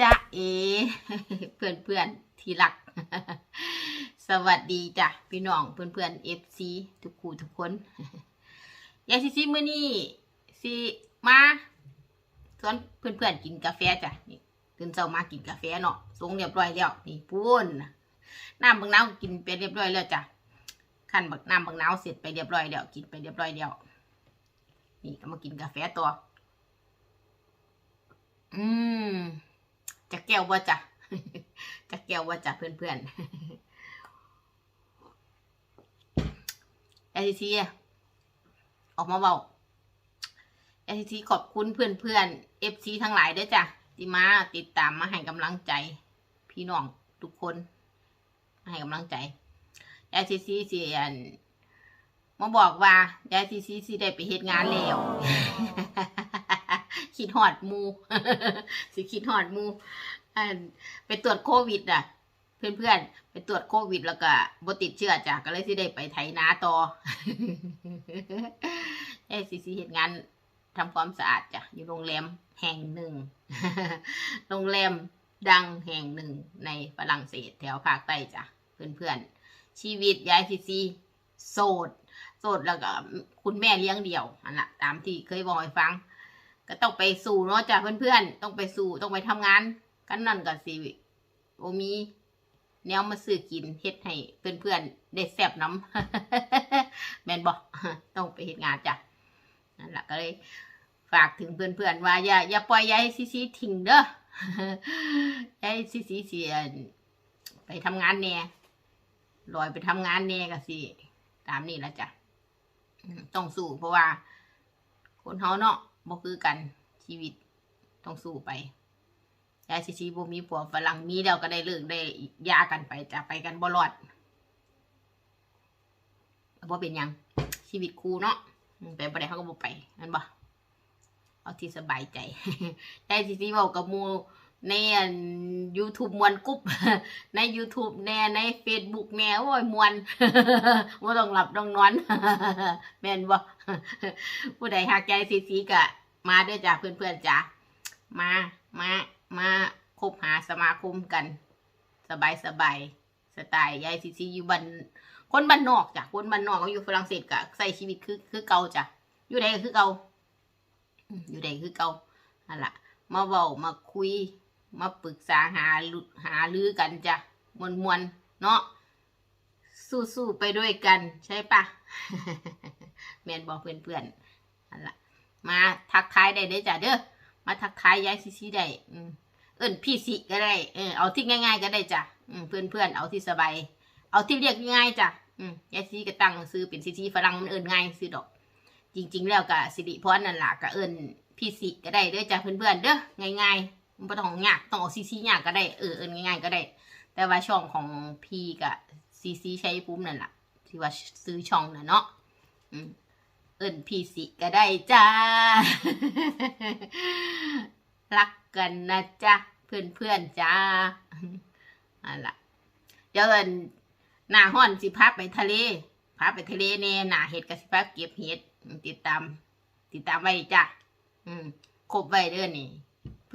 จ้าเอเพื่อนเพื่อนที่รัก สวัสดีจ้ะพี่น้องเพื่อนเพื่อนเอฟซีทุกคู่ทุกคนยายซิซิมื้อนี้สิมาสอนเพื่อนเพื่อนกินกาแฟจ้ะนี่ตื่นเช้ามากินกาแฟเนาะส่งเรียบร้อยแล้วนี่ปูนน้ำบักนาวกินไปเรียบร้อยแล้วจ้ะขั้นบักน้ำบักนาวเสร็จไปเรียบร้อยแล้วกินไปเรียบร้อยแล้วนี่ก็มากินกาแฟตัวอืม จะแก้วว่าจ้ะจะแก้วว่าจ้ะเพื่อนเพื่อนๆ LTT อออกมาเบา LTT ขอบคุณเพื่อนเพื่อนๆ FC ทั้งหลายด้วยจ้ะที่มาติดตามมาให้กำลังใจ พี่น้องทุกคน ให้กำลังใจ LTT สิอันมาบอกว่า LTT สิได้ไปเฮ็ดงานแล้ว คิดหอดมูสิคิดหอดมูอันไปตรวจโควิดอะ เพื่อนๆ ไปตรวจโควิด แล้วก็บ่ติดเชื้อจ้ะก็เลยสิได้ไปไถนาต่อเอ้ซีซีเหตุงานทำความสะอาดจ้ะอยู่โรงแรมแห่งหนึ่ง โรงแรมดังแห่งหนึ่งในฝรั่งเศสแถวภาคใต้จ้ะเพื่อนเพื่อนๆชีวิตยายซีซีโสด โสดแล้วก็คุณแม่เลี้ยงเดี่ยวอันละตามที่เคยบอกให้ฟัง ก็ต้องไปสู่เนาะจ้ะเพื่อนๆ ต้องไปสู่ต้องไปทำงานกันนั่นกับสิโอมีแนวมาซื้อกินเฮ็ดให้เพื่อนๆได้แซ่บน้ำแมนบอกต้องไปเฮ็ดงานจ้ะนั่นแหละก็เลย ฝากถึงเพื่อนๆว่าอย่าอย่าปล่อยยายซีซีทิ้งเด้อยายซีซีเสียไปทำงานแน่ลอยไปทำงานแน่ก็สิตามนี้ละจ้ะต้องสู้เพราะว่า คนเฮาเนาะ บ่คือกันชีวิตต้องสู้ไปยายชิชีบ่มีผัวฝรั่งมีแล้วก็ได้เลิกได้ยากันไปจะไปกันบ่รอดบ่เป็นยังชีวิตคู่เนาะอืมไปบ่ได้เขาก็บ่ไปนั่นบ่เอาที่สบายใจยายชิชีบอกกับมู ในอัน YouTube มวนกรุ๊ปใน YouTube แน่ใน Facebook แน่โอ้ยมวนบ่ต้องหลับต้องนอนแม่นบ่ผู้ใดหักใจสีสีกะ มาด้อจ้าเพื่อนๆจ้ามามามาคบหาสมาคมกัน สบายสบายสไตล์ยายซีซีอยู่บ้านคนบ้านนอกจ้ะคนบ้านนอกเขาอยู่ฝรั่งเศสกะใส่ชีวิตคือคือเก่าจ้ะอยู่ใดคือเก่าอยู่ใดคือเก่านั่นแหละมาเว้ามาคุย มาปรึกษาหาหาลือกันจ้ะมวนมวนเนาะสู้ๆไปด้วยกันใช่ปะแมนบอกเพื่อนๆนั่นละมาทักทายได้เด้จ้ะเด้อมาทักทายยายซีซีได้อืเอิ้นพี่สิก็ได้เออเอาที่ง่ายๆก็ได้จ้ะอืมเพื่อนๆเอาที่สบายเอาที่เรียกง่ายจ้ะอืยายซีก็ตั้งซื้อเป็นซีซีฝรั่งมันเอิ้นง่ายซื้อดอก จริง ๆ แล้วก็สิริพรนั่นแหละก็เอิ้นพี่สิก็ได้เด้อจ้ะเพื่อนๆเด้อง่าย ๆ มันบ่ต้องยากต้องเอาซีซียากก็ได้เออเอิ้นง่ายๆก็ได้ แต่ว่าช่องของพี่กับซีซีใชัยภูมินั่นแหละที่ว่าซื้อช่องน่ะเนาะเอิ้นพี่สิก็ได้จ้า รักกันนะจ๊ะเพื่อนเพื่อนๆจ้าอันละเดี๋ยวเอิ้นหน้าห้อนสิพาไปทะเลพาไปทะเลแน่หน้าเห็ดกับสิพาเก็บเห็ดติดตาม ติดตามไว้จ้ะอืมครบไว้เด้อนี่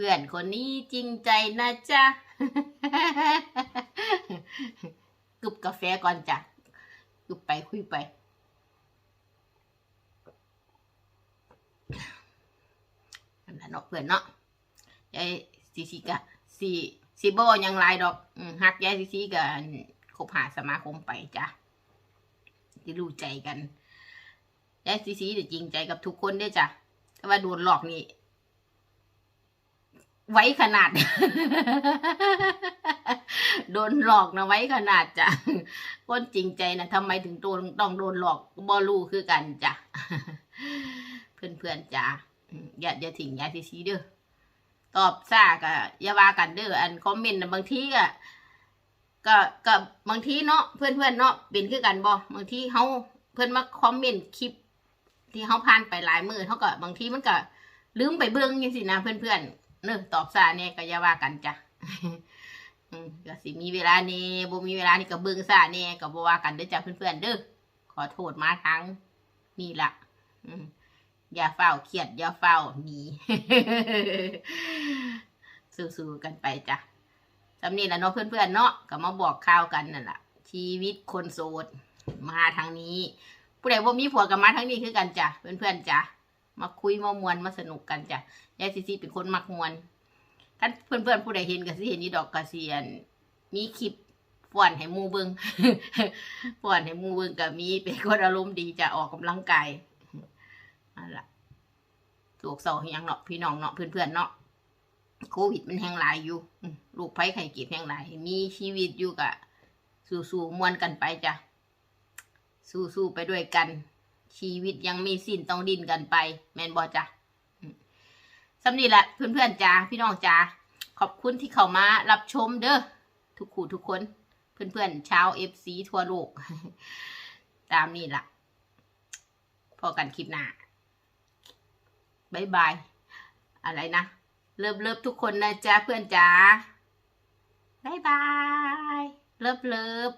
พื่อนคนนี้จริงใจนะจ๊ะกึบกาแฟก่อนจ้ะกึบไปคุยไปนั่นเนาะเพื่อนเนาะยายซีซีกะซีซีโบยังหลายดอกฮักยายซีซีกะคบหาสมาคมไปจ้ะที่รู้ใจกันยายซีซีเดี๋ยวจริงใจกับทุกคนด้วยจ้ะแต่ว่าโดนหลอกนี่ ไว้ขนาด โดนหลอกนะไว้ขนาดจ้ะคนจริงใจนะทำไมถึงโดนต้องโดนหลอกบอรู้คือกันจ้ะเพื่อนๆจ้ะอืมอย่าอย่าทิ้งยาซีซีเด้อตอบซ่าก็อย่าว่ากันเด้ออันคอมเมนต์บางทีก็ก็ก็บางทีเนาะเพื่อนเพื่อนๆเนาะเป็นคือกันบ่บางทีเฮาเพื่อนมาคอมเมนต์คลิป ที่เฮาผ่านไปหลายมือเท่ากับบางทีมันก็ลืมไปเบิ่งจังซี่นะเพื่อนเพื่อนๆ เน้อตอบซาเนี่ยก็อย่าว่ากันจ้ะอืมก็สิมีเวลาเนี่บ่มีเวลานี่ก็เบิ่งซาเนี่ยก็บ่ว่ากันเด้อจ้ะเพื่อนเพื่อนๆเด้อขอโทษมาทางนี่ละอืมอย่าเฝ้าเครียดอย่าเฝ้าหนีสู้ๆกันไปจ้ะสำนีแหละเนาะเพื่อนๆเนาะก็มาบอกข่าวกันนั่นแหละชีวิตคนโสดมาทางนี้ ผู้ใดว่ามีผัวกับมาทางนี้คือกันจ้ะเพื่อนๆจ้ะ มาคุยมามวนมาสนุกกันจ้ะยายซีซีเป็นคนมักมวนท่านเพื่อนๆผู้ใดเห็นก็สิเห็นนี่ดอกกระเซียน มีคลิปฟ้อนให้มูเบิงฟ้อนให้มูเบิงก็มีเป็นคนอารมณ์ดีจะออกกำลังกายนั่นแหละโรคเศร้าให้ยังเนาะพี่น้องเนาะเพื่อนๆเนาะโควิดมันแห้งหลายอยู่ลูกไผ่ไข่เก็บแห้งหลาย มีชีวิตอยู่กะสู้ๆมวนกันไปจ้ะสู้ๆไปด้วยกัน ชีวิตยังมีสิ้นต้องดิ้นกันไป แมนบอจ้ะสำนีแหละเพื่อนๆจ้าพี่น้องจ้าขอบคุณที่เข้ามารับชมเด้อทุกคู่ทุกคน เพื่อนๆชาวเอฟซีทั่วโลก ตามนี่ละพอกันคลิปหน้าบายบาย อะไรนะ เลิฟเลิฟทุกคนนะจ๊ะเพื่อนจ๋าบายบาย เลิฟเลิฟ